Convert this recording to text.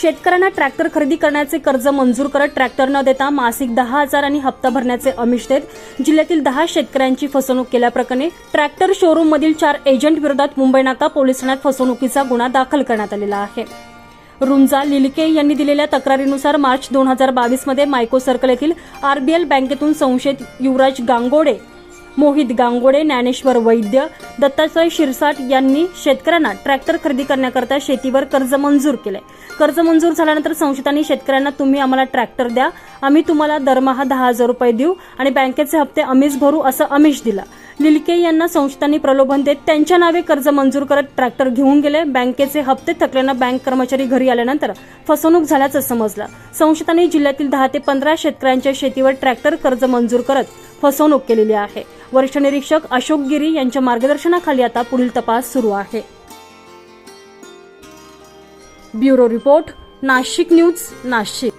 शेतकऱ्यांना ट्रॅक्टर खरेदी करण्याचे कर्ज मंजूर करत ट्रॅक्टर न देता मासिक दहा हजार आणि हप्ता भरण्याचे अमिष देत जिल्ह्यातील दहा शेतकऱ्यांची फसवणूक केल्याप्रकरणी ट्रॅक्टर शोरूम मधील चार एजंट विरोधात मुंबई नाका पोलीस ठाण्यात फसवणुकीचा गुन्हा दाखल करण्यात आलेला आहे. रुंजा लिलके यांनी दिलेल्या तक्रारीनुसार मार्च दोन हजार बावीसमध्ये मायको सर्कल येथील आरबीएल बँकेतून संशयित युवराज गांगोडे मोहित गांगोडे ज्ञानेश्वर वैद्य दत्तात्रय शिरसाट यांनी शेतकऱ्यांना ट्रॅक्टर खरेदी करण्याकरता शेतीवर कर्ज मंजूर केले कर्ज मंजूर झाल्यानंतर संशयितांनी शेतकऱ्यांना तुम्ही आम्हाला ट्रॅक्टर द्या आम्ही तुम्हाला दरमहा दहा हजार रुपये देऊ आणि बँकेचे हप्ते आम्हीच भरू असं आमिष दिलं. लिलके यांना संशयितांनी प्रलोभन देत त्यांच्या नावे कर्ज मंजूर करत ट्रॅक्टर घेऊन गेले. बँकेचे हप्ते थकल्यानं बँक कर्मचारी घरी आल्यानंतर फसवणूक झाल्याचं समजलं. संशयितांनी जिल्ह्यातील दहा ते पंधरा शेतकऱ्यांच्या शेतीवर ट्रॅक्टर कर्ज मंजूर करत फसवणूक केलेली आहे. वरिष्ठ निरीक्षक अशोक गिरी यांच्या मार्गदर्शनाखाली आता पुढील तपास सुरू आहे. Bureau report Nashik news Nashik.